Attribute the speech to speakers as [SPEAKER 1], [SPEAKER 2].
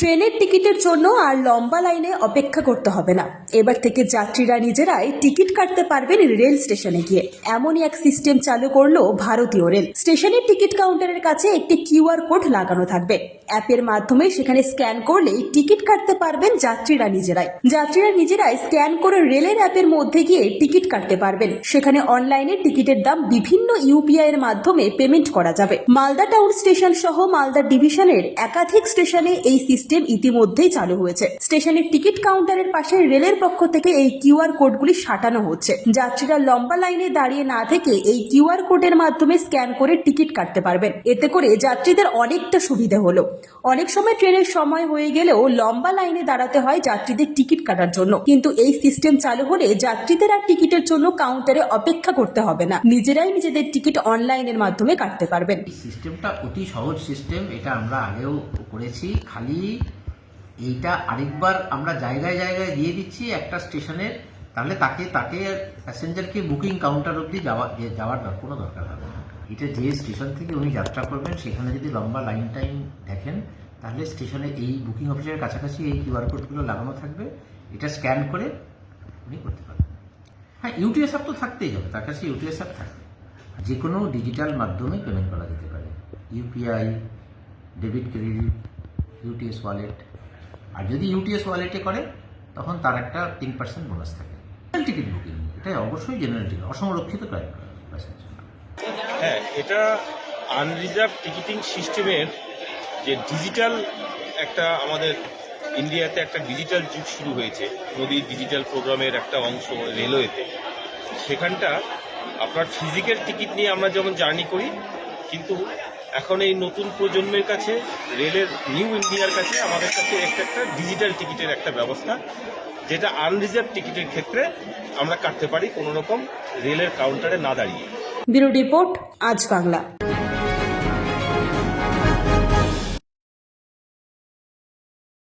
[SPEAKER 1] ট্রেনের টিকিটের জন্য আর লম্বা লাইনে অপেক্ষা করতে হবে না। এবার থেকে যাত্রীরা নিজেরাই টিকিট কাটতে পারবেন রেল স্টেশনে গিয়ে। এমনই এক সিস্টেম চালু করল ভারতীয় রেল। স্টেশনের টিকিট কাউন্টারের কাছে একটি কিউআর কোড লাগানো থাকবে। অ্যাপের মাধ্যমে সেখানে স্ক্যান করলেই টিকিট কাটতে পারবেন যাত্রীরা নিজেরাই। যাত্রীরা নিজেরাই স্ক্যান করে রেলের অ্যাপের মধ্যে গিয়ে টিকিট কাটতে পারবেন। সেখানে অনলাইনে টিকিটের দাম বিভিন্ন ইউপিআই এর মাধ্যমে পেমেন্ট করা যাবে। মালদা টাউন স্টেশন সহ মালদা ডিভিশনের একাধিক স্টেশনে এই সিস্টেম ইতিমধ্যেই চালু হয়েছে। স্টেশনের টিকিট কাউন্টারের পাশে রেলের পক্ষ থেকে এই কিউআর কোডগুলি সাটানো হচ্ছে। যাত্রীরা লম্বা লাইনে দাঁড়িয়ে না থেকে এই কিউআর কোডের মাধ্যমে স্ক্যান করে টিকিট কাটতে পারবেন। এতে করে যাত্রীদের অনেকটা সুবিধা হলো। অনেক সময় ট্রেনের সময় হয়ে গেলেও লম্বা লাইনে দাঁড়াতে হয় যাত্রীদের টিকিট কাটার জন্য। কিন্তু এই সিস্টেম চালু হলে যাত্রীদের আর টিকিটের জন্য কাউন্টারে অপেক্ষা করতে হবে না। নিজেরাই নিজেদের টিকিট অনলাইনের মাধ্যমে কাটতে পারবেন।
[SPEAKER 2] সিস্টেমটা অতি সহজ সিস্টেম, এটা আমরা আগেও করেছি। খালি এইটা আরেকবার আমরা জায়গায় জায়গায় দিয়ে দিচ্ছি একটা স্টেশনের তাহলে তাকে তাকে প্যাসেঞ্জারকে বুকিং কাউন্টার অবধি যাওয়া যাওয়ার কোনো দরকার হবে না। এটা যে স্টেশন থেকে উনি যাত্রা করবেন, সেখানে যদি লম্বা লাইন টাইম দেখেন, তাহলে স্টেশনে এই বুকিং অফিসের কাছাকাছি এই কিউআর কোডগুলো লাগানো থাকবে। এটা স্ক্যান করে উনি করতে পারবেন। হ্যাঁ ইউটিএস অ্যাপ তো থাকতেই হবে, তার কাছে ইউটিএস অ্যাপ থাকবে। যে কোনো ডিজিটাল মাধ্যমে পেমেন্ট করা যেতে পারে। UPI, debit credit, UTS wallet আর যদি ইউটিএস ওয়ালেটে করে, তখন তার একটা তিন পার্সেন্ট বোনাস থাকে। টিকিট বুকিং এটা অবশ্যই জেনারেল টিকিট অসংরক্ষিত
[SPEAKER 3] হ্যাঁ এটা আনরিজার্ভ টিকিটিং সিস্টেমের যে ডিজিটাল একটা আমাদের ইন্ডিয়াতে একটা ডিজিটাল যুগ শুরু হয়েছে নদীর ডিজিটাল প্রোগ্রামের একটা অংশ রেলওয়েতে সেখানটা আপনার ফিজিক্যাল টিকিট নিয়ে আমরা যেমন জার্নি করি কিন্তু এখন এই নতুন প্রজন্মের কাছে, রেলের নিউ ইন্ডিয়ার কাছে, আমাদের কাছে একটা একটা ডিজিটাল টিকিটের একটা ব্যবস্থা, যেটা আনরিজার্ভ টিকিটের ক্ষেত্রে আমরা কাটতে পারি কোনো রকম রেলের কাউন্টারে না দাঁড়িয়ে।
[SPEAKER 1] ব্যুরো রিপোর্ট, আজ বাংলা।